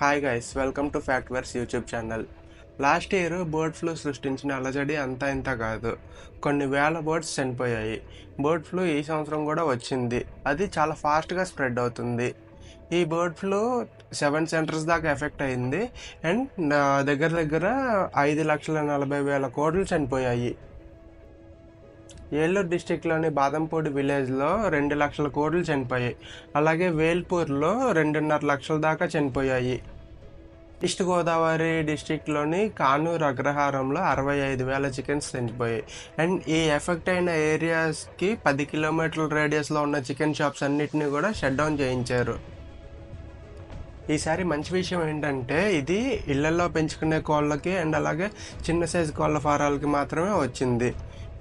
Hi guys welcome to Factverse YouTube channel last year bird flu సృష్టించిన అలజడి అంతా ఇంత కాదు. కొన్ని వేల బర్డ్స్ చనిపోయాయి. బర్డ్ ఫ్లూ ఈ సంవత్సరం కూడా వచ్చింది. అది చాలా ఫాస్ట్గా స్ప్రెడ్ అవుతుంది. ఈ బర్డ్ ఫ్లూ సెవెన్ సెంటర్స్ దాకా ఎఫెక్ట్ అయింది. అండ్ నా దగ్గర దగ్గర ఐదు లక్షల నలభై వేల కోట్లు చనిపోయాయి. ఏలూరు డిస్టిక్లోని బాదంపూడి విలేజ్లో రెండు లక్షల కోట్లు చనిపోయాయి. అలాగే వేల్పూర్లో రెండున్నర లక్షల దాకా చనిపోయాయి. ఈస్ట్ గోదావరి డిస్టిక్లోని కానూరు అగ్రహారంలో అరవై ఐదు వేల చికెన్స్ చనిపోయాయి. అండ్ ఈ ఎఫెక్ట్ అయిన ఏరియాస్కి పది కిలోమీటర్ల రేడియస్లో ఉన్న చికెన్ షాప్స్ అన్నిటినీ కూడా షట్ డౌన్ చేయించారు. ఈసారి మంచి విషయం ఏంటంటే ఇది ఇళ్ళలో పెంచుకునే కోళ్ళకి అండ్ అలాగే చిన్న సైజు కోళ్ళ ఫారాలకి మాత్రమే వచ్చింది.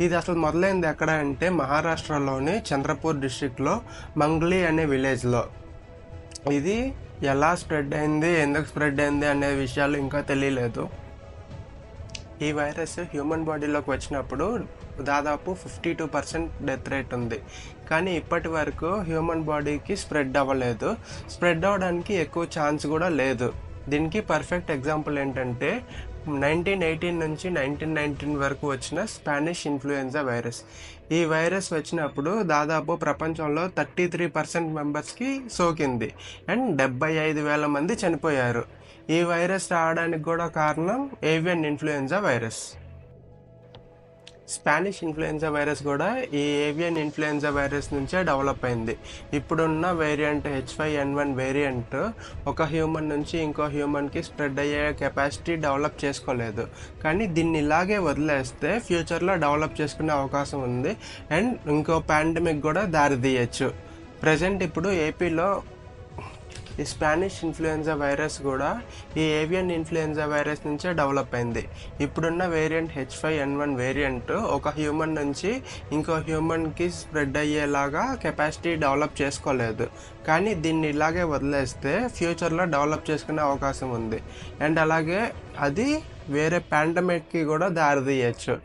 ఇది అసలు మొదలైంది ఎక్కడ అంటే మహారాష్ట్రలోని చంద్రపూర్ డిస్ట్రిక్ట్లో మంగ్లీ అనే విలేజ్లో ఇది ఎలా స్ప్రెడ్ అయింది ఎందుకు స్ప్రెడ్ అయింది అనే విషయాలు ఇంకా తెలియలేదు. ఈ వైరస్ హ్యూమన్ బాడీలోకి వచ్చినప్పుడు దాదాపు fifty two percent death rate ఉంది. కానీ ఇప్పటి వరకు హ్యూమన్ బాడీకి స్ప్రెడ్ అవ్వలేదు. స్ప్రెడ్ అవ్వడానికి ఎక్కువ ఛాన్స్ కూడా లేదు. దీనికి పర్ఫెక్ట్ ఎగ్జాంపుల్ ఏంటంటే నైన్టీన్ ఎయిటీన్ నుంచి నైన్టీన్ నైన్టీన్ వరకు వచ్చిన స్పానిష్ ఇన్ఫ్లుయెన్జా వైరస్. ఈ వైరస్ వచ్చినప్పుడు దాదాపు ప్రపంచంలో థర్టీ త్రీ పర్సెంట్ మెంబర్స్కి సోకింది. అండ్ డెబ్బై ఐదు వేల మంది చనిపోయారు. ఈ వైరస్ రావడానికి కూడా కారణం avian influenza virus. Spanish influenza virus కూడా ఈ ఏవియన్ ఇన్ఫ్లుయెంజా వైరస్ నుంచే డెవలప్ అయింది. ఇప్పుడున్న variant H five N one variant ఒక హ్యూమన్ నుంచి ఇంకో హ్యూమన్కి స్ప్రెడ్ అయ్యే కెపాసిటీ డెవలప్ చేసుకోలేదు. కానీ దీన్ని ఇలాగే వదిలేస్తే ఫ్యూచర్లో డెవలప్ చేసుకునే అవకాశం ఉంది. అండ్ ఇంకో పాండమిక్ కూడా దారి తీయచ్చు. ప్రజెంట్ ఇప్పుడు ఏపీలో ఈ స్పానిష్ ఇన్ఫ్లుయెన్జా వైరస్ కూడా ఈ ఏవియన్ ఇన్ఫ్లుయెన్జా వైరస్ నుంచే డెవలప్ అయింది. ఇప్పుడున్న variant H five N one variant ఒక హ్యూమన్ నుంచి ఇంకో హ్యూమన్కి స్ప్రెడ్ అయ్యేలాగా కెపాసిటీ డెవలప్ చేసుకోలేదు. కానీ దీన్ని ఇలాగే వదిలేస్తే ఫ్యూచర్లో డెవలప్ చేసుకునే అవకాశం ఉంది. అండ్ అలాగే అది వేరే పాండమిక్కి కూడా దారితీయచ్చు.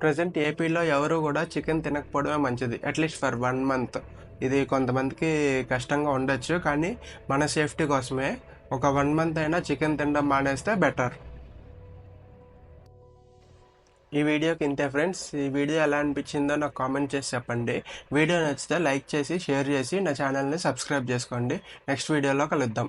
ప్రజెంట్ ఏపీలో ఎవరు కూడా చికెన్ తినకపోవడమే మంచిది అట్లీస్ట్ ఫర్ వన్ మంత్. ఇది కొంతమందికి కష్టంగా ఉండొచ్చు కానీ మన సేఫ్టీ కోసమే. ఒక వన్ మంత్ అయినా చికెన్ తినడం మానేస్తే బెటర్. ఈ వీడియోకి ఇంతే ఫ్రెండ్స్. ఈ వీడియో ఎలా అనిపించిందో నాకు కామెంట్ చేసి చెప్పండి. వీడియో నచ్చితే లైక్ చేసి షేర్ చేసి నా ఛానల్ని సబ్స్క్రైబ్ చేసుకోండి. నెక్స్ట్ వీడియోలో కలుద్దాం.